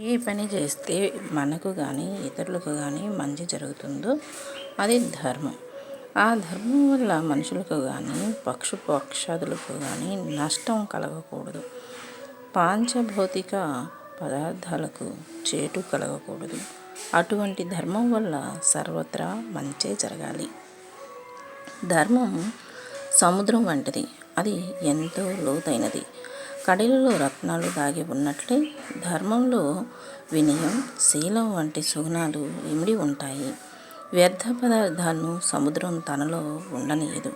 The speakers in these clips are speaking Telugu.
ఏ పని చేస్తే మనకు కానీ ఇతరులకు కానీ మంచి జరుగుతుందో అది ధర్మం. ఆ ధర్మం వల్ల మనుషులకు కానీ పక్షు పక్షాదులకు కానీ నష్టం కలగకూడదు. పాంచభౌతిక పదార్థాలకు చేటు కలగకూడదు. అటువంటి ధర్మం వల్ల సర్వత్రా మంచే జరగాలి. ధర్మం సముద్రం వంటిది. అది ఎంతో లోతైనది. కడలిలో రత్నాలు దాగి ఉన్నట్లే ధర్మంలో వినయం శీలం వంటి సుగుణాలు ఇమిడి ఉంటాయి. వ్యర్థ పదార్థాలను సముద్రం తనలో ఉండనీయదు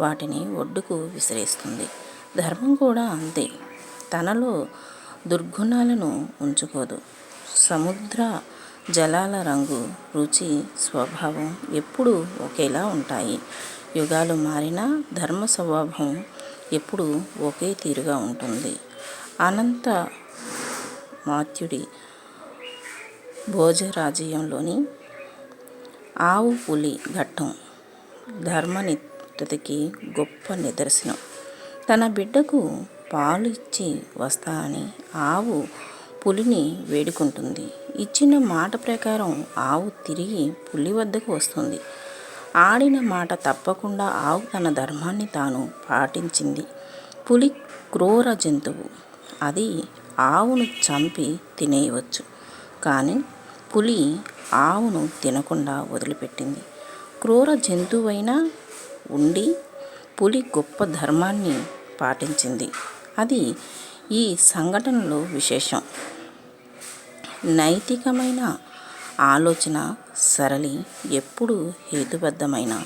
వాటిని ఒడ్డుకు విసిరేస్తుంది. ధర్మం కూడా అంతే తనలో దుర్గుణాలను ఉంచుకోదు. సముద్ర జలాల రంగు రుచి స్వభావం ఎప్పుడూ ఒకేలా ఉంటాయి. యుగాలు మారినా ధర్మ స్వభావం ఎప్పుడు ఒకే తీరుగా ఉంటుంది. అనంత మాత్యుడి భోజరాజ్యంలోని ఆవు పులి ఘట్టం ధర్మనితకి గొప్ప నిదర్శనం. తన బిడ్డకు పాలు ఇచ్చి వస్తానని ఆవు పులిని వేడుకుంటుంది. ఇచ్చిన మాట ప్రకారం ఆవు తిరిగి పులి వద్దకు వస్తుంది. ఆడిన మాట తప్పకుండా ఆవు తన ధర్మాన్ని తాను పాటించింది. పులి క్రూర జంతువు. అది ఆవును చంపి తినేయవచ్చు. కానీ పులి ఆవును తినకుండా వదిలిపెట్టింది. క్రూర జంతువైనా ఉండి పులి గొప్ప ధర్మాన్ని పాటించింది. అది ఈ సంఘటనలో విశేషం. నైతికమైన ఆలోచన సరళి ఎప్పుడు హేతుబద్ధమైన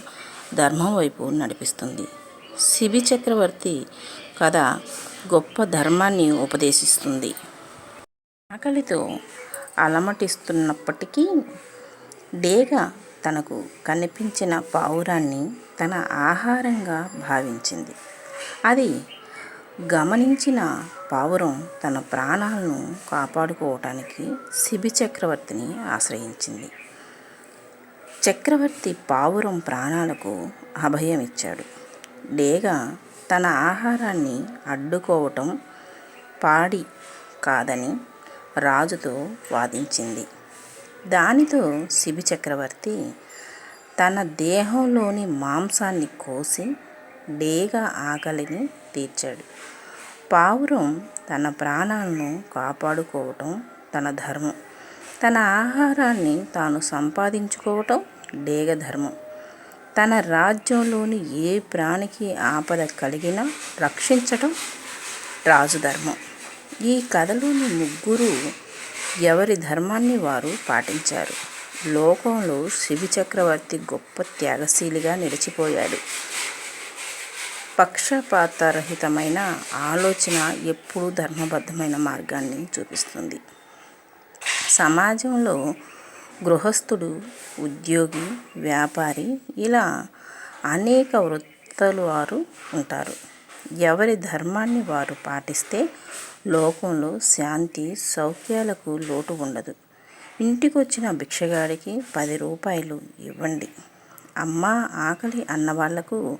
ధర్మం వైపు నడిపిస్తుంది. శిబి చక్రవర్తి కథ గొప్ప ధర్మాన్ని ఉపదేశిస్తుంది. ఆకలితో అలమటిస్తున్నప్పటికీ డేగ తనకు కనిపించిన పావురాన్ని తన ఆహారంగా భావించింది. అది గమనించిన పావురం తన ప్రాణాలను కాపాడుకోవటానికి శిబి చక్రవర్తిని ఆశ్రయించింది. చక్రవర్తి పావురం ప్రాణాలకు అభయం ఇచ్చాడు డేగ తన ఆహారాన్ని అడ్డుకోవటం పాడి కాదని రాజుతో వాదించింది. దానితో శిబి చక్రవర్తి తన దేహంలోని మాంసాన్ని కోసి డేగ ఆకలిని తీర్చాడు. పావురం తన ప్రాణాలను కాపాడుకోవటం తన ధర్మం. తన ఆహారాన్ని తాను సంపాదించుకోవటం డేగ ధర్మం. తన రాజ్యంలోని ఏ ప్రాణికి ఆపద కలిగినా రక్షించటం రాజు ధర్మం. ఈ కథలోని ముగ్గురు ఎవరి ధర్మాన్ని వారు పాటించారు? లోకంలో శివి చక్రవర్తి గొప్ప త్యాగశీలిగా నిలిచిపోయాడు. పక్షపాతరహితమైన ఆలోచన ఎప్పుడూ ధర్మబద్ధమైన మార్గాన్ని చూపిస్తుంది. సమాజంలో గృహస్థుడు ఉద్యోగి వ్యాపారి ఇలా అనేక వృత్తులు వారు ఉంటారు. ఎవరి ధర్మాన్ని వారు పాటిస్తే లోకంలో శాంతి సౌఖ్యాలకు లోటు ఉండదు. ఇంటికొచ్చిన భిక్షగాడికి పది రూపాయలు ఇవ్వండి. అమ్మ ఆకలి అన్నవాళ్ళకు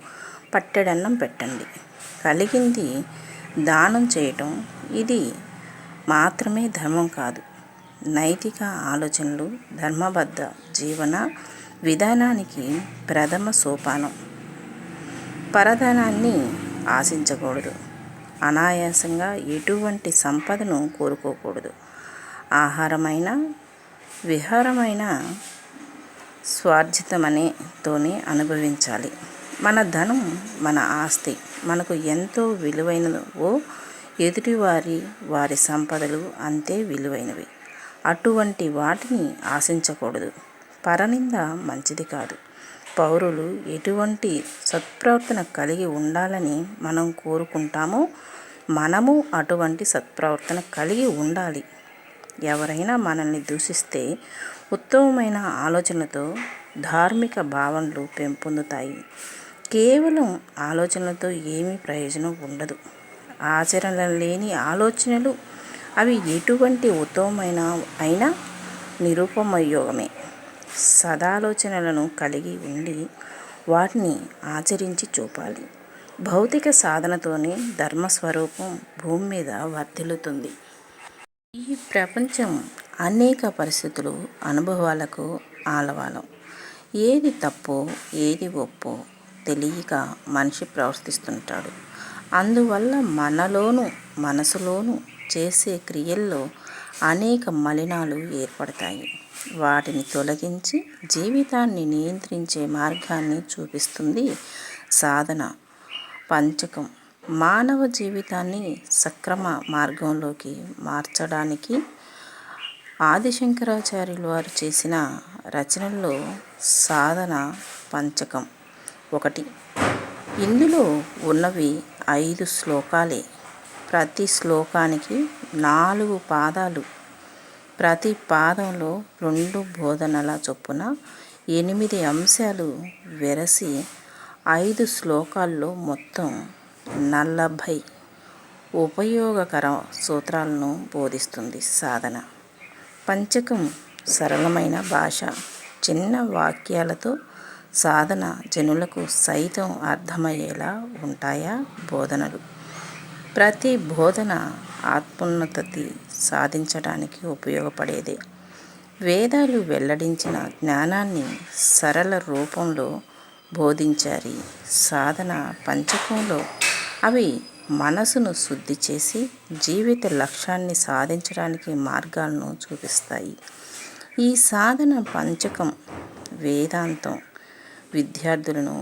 పట్టెడన్నం పెట్టండి. కలిగింది దానం చేయటం ఇది మాత్రమే ధర్మం కాదు. నైతిక ఆలోచనలు ధర్మబద్ధ జీవన విధానానికి ప్రథమ సోపానం. పరధనాన్ని ఆశించకూడదు. అనాయాసంగా ఎటువంటి సంపదను కోరుకోకూడదు. ఆహారమైన విహారమైన స్వార్జితమనేతోనే అనుభవించాలి. మన ధనం మన ఆస్తి. మనకు ఎంతో విలువైనవో ఎదుటివారి వారి సంపదలు అంతే విలువైనవి. అటువంటి వాటిని ఆశించకూడదు. పరనింద మంచిది కాదు. పౌరులు ఎటువంటి సత్ప్రవర్తన కలిగి ఉండాలని మనం కోరుకుంటామో మనము అటువంటి సత్ప్రవర్తన కలిగి ఉండాలి. ఎవరైనా మనల్ని దూషిస్తే ఉత్తమమైన ఆలోచనతో ధార్మిక భావనలు పెంపొందుతాయి. కేవలం ఆలోచనలతో ఏమీ ప్రయోజనం ఉండదు. ఆచరణ లేని ఆలోచనలు అవి ఎటువంటి ఉత్తమమైన అయినా నిరుపమయోగమే. సదాలోచనలను కలిగి ఉండి వాటిని ఆచరించి చూపాలి. భౌతిక సాధనతోనే ధర్మస్వరూపం భూమి మీద వర్ధిల్లుతుంది. ఈ ప్రపంచం అనేక పరిస్థితులు అనుభవాలకు ఆలవాలం. ఏది తప్పో ఏది ఒప్పో తెలియక మనిషి ప్రవర్తిస్తుంటాడు. అందువల్ల మనలోను మనసులోను చేసే క్రియల్లో అనేక మలినాలు ఏర్పడతాయి. వాటిని తొలగించి జీవితాన్ని నియంత్రించే మార్గాన్ని చూపిస్తుంది సాధన. పంచకం. మానవ జీవితాన్ని సక్రమ మార్గంలోకి మార్చడానికి ఆదిశంకరాచార్యులు వారు చేసిన రచనల్లో సాధన పంచకం ఒకటి. ఇందులో ఉన్నవి ఐదు శ్లోకాలే. ప్రతి శ్లోకానికి నాలుగు పాదాలు. ప్రతి పాదంలో రెండు బోధనల చొప్పున ఎనిమిది అంశాలు వెరసి ఐదు శ్లోకాల్లో మొత్తం నలభై ఉపయోగకర సూత్రాలను బోధిస్తుంది సాధన. పంచకం సరళమైన భాష చిన్న వాక్యాలతో సాధన జనులకు సైతం అర్థమయ్యేలా ఉంటాయా బోధనలు? ప్రతి బోధన ఆత్మోన్నతి సాధించడానికి ఉపయోగపడేదే. వేదాలు వెల్లడించిన జ్ఞానాన్ని సరళ రూపంలో బోధించారు సాధన పంచకంలో అవి మనసును శుద్ధి చేసి జీవిత లక్ష్యాన్ని సాధించడానికి మార్గాలను చూపిస్తాయి. ఈ సాధన పంచకం వేదాంతం విద్యార్థులను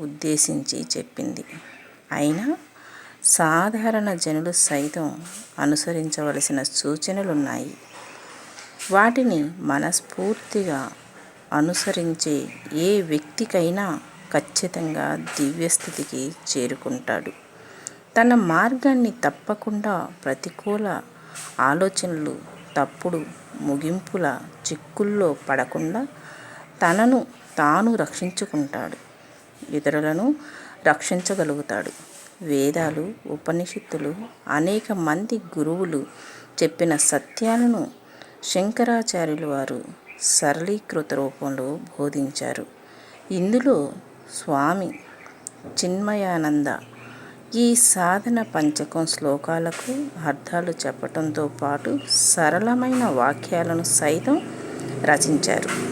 ఉద్దేశించి చెప్పింది. అయినా సాధారణ జనులు సైతం అనుసరించవలసిన సూచనలున్నాయి. వాటిని మనస్ఫూర్తిగా అనుసరించే ఏ వ్యక్తికైనా ఖచ్చితంగా దివ్యస్థితికి చేరుకుంటాడు. తన మార్గాన్ని తప్పకుండా ప్రతికూల ఆలోచనలు తప్పుడు ముగింపుల చిక్కుల్లో పడకుండా తనను తాను రక్షించుకుంటాడు. ఇతరులను రక్షించగలుగుతాడు. వేదాలు ఉపనిషత్తులు అనేక మంది గురువులు చెప్పిన సత్యాలను శంకరాచార్యులు వారు సరళీకృత రూపంలో బోధించారు. ఇందులో స్వామి చిన్మయానంద ఈ సాధన పంచకం శ్లోకాలకు అర్థాలు చెప్పటంతో పాటు సరళమైన వాక్యాలను సైతం రచించారు.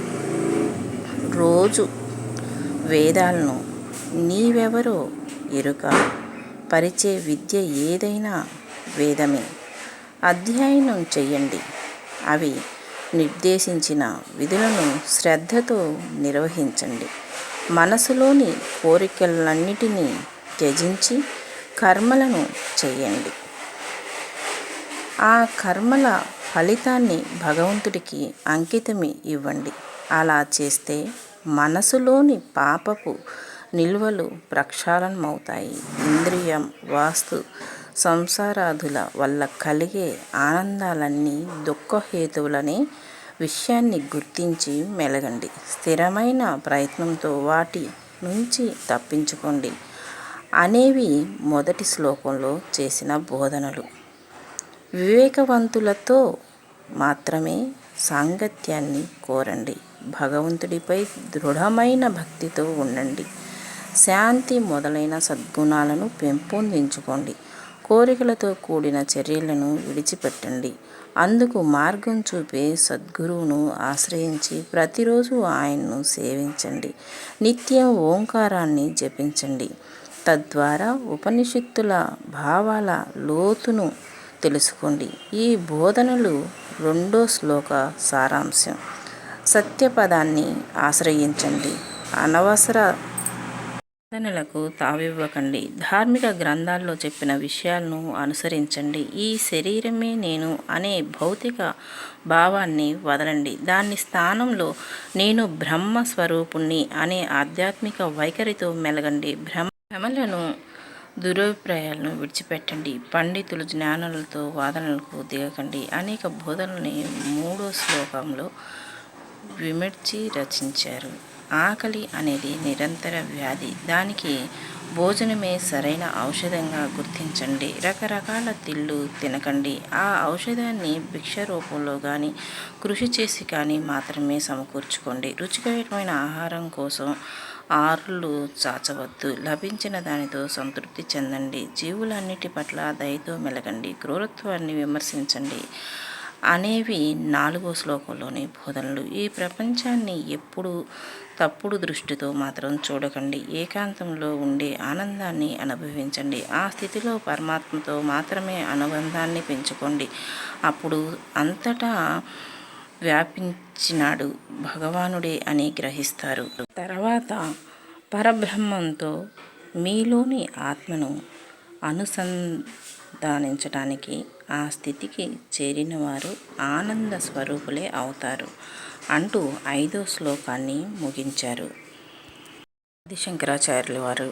రోజు వేదాలను నీవెవరో ఎరుక. పరిచే విద్య ఏదైనా వేదమే. అధ్యయనం చెయ్యండి. అవి నిర్దేశించిన విధులను శ్రద్ధతో నిర్వహించండి. మనసులోని కోరికలన్నిటినీ త్యజించి కర్మలను చేయండి ఆ కర్మల ఫలితాన్ని భగవంతుడికి అంకితమి ఇవ్వండి. అలా చేస్తే మనసులోని పాపపు నిల్వలు ప్రక్షాళనమవుతాయి. ఇంద్రియం వాస్తు సంసారాధుల వల్ల కలిగే ఆనందాలన్నీ దుఃఖహేతువులనే విషయాన్ని గుర్తించి మెలగండి. స్థిరమైన ప్రయత్నంతో వాటి నుంచి తప్పించుకోండి. అనేవి మొదటి శ్లోకంలో చేసిన బోధనలు. వివేకవంతులతో మాత్రమే సాంగత్యాన్ని కోరండి. భగవంతుడిపై దృఢమైన భక్తితో ఉండండి. శాంతి మొదలైన సద్గుణాలను పెంపొందించుకోండి. కోరికలతో కూడిన చర్యలను విడిచిపెట్టండి. అందుకు మార్గం చూపే సద్గురువును ఆశ్రయించి ప్రతిరోజు ఆయన్ను సేవించండి. నిత్యం ఓంకారాన్ని జపించండి. తద్వారా ఉపనిషత్తుల భావాల లోతును తెలుసుకోండి. ఈ బోధనలు రెండో శ్లోక సారాంశం. సత్యపదాన్ని ఆశ్రయించండి. అనవసర వాదనలకు తావివ్వకండి. ధార్మిక గ్రంథాల్లో చెప్పిన విషయాలను అనుసరించండి. ఈ శరీరమే నేను అనే భౌతిక భావాన్ని వదలండి. దాని స్థానంలో నేను బ్రహ్మ స్వరూపుణ్ణి అనే ఆధ్యాత్మిక వైఖరితో మెలగండి. భ్రమ భ్రమలను దురభిప్రాయాలను విడిచిపెట్టండి. పండితులు జ్ఞానులతో వాదనలకు దిగకండి. అనేక బోధనల్ని మూడో శ్లోకంలో విమర్చి రచించారు. ఆకలి అనేది నిరంతర వ్యాధి. దానికి భోజనమే సరైన ఔషధంగా గుర్తించండి. రకరకాల తిళ్ళు తినకండి. ఆ ఔషధాన్ని భిక్ష రూపంలో కానీ కృషి చేసి కానీ మాత్రమే సమకూర్చుకోండి. రుచికరమైన ఆహారం కోసం ఆరులు చాచవద్దు. లభించిన దానితో సంతృప్తి చెందండి. జీవులన్నిటి పట్ల దయతో మెలగండి. క్రూరత్వాన్ని విమర్శించండి. అనేవి నాలుగో శ్లోకంలోని బోధనలు. ఈ ప్రపంచాన్ని ఎప్పుడు తప్పుడు దృష్టితో మాత్రం చూడకండి. ఏకాంతంలో ఉండే ఆనందాన్ని అనుభవించండి. ఆ స్థితిలో పరమాత్మతో మాత్రమే అనుబంధాన్ని పెంచుకోండి. అప్పుడు అంతటా వ్యాపించినాడు భగవానుడే అని గ్రహిస్తారు. తర్వాత పరబ్రహ్మంతో మీలోని ఆత్మను అనుసంధానించడానికి ఆ స్థితికి చేరినవారు ఆనంద స్వరూపులే అవుతారు అంటూ ఐదో శ్లోకాన్ని ముగించారు. ఆది శంకరాచార్యుల వారు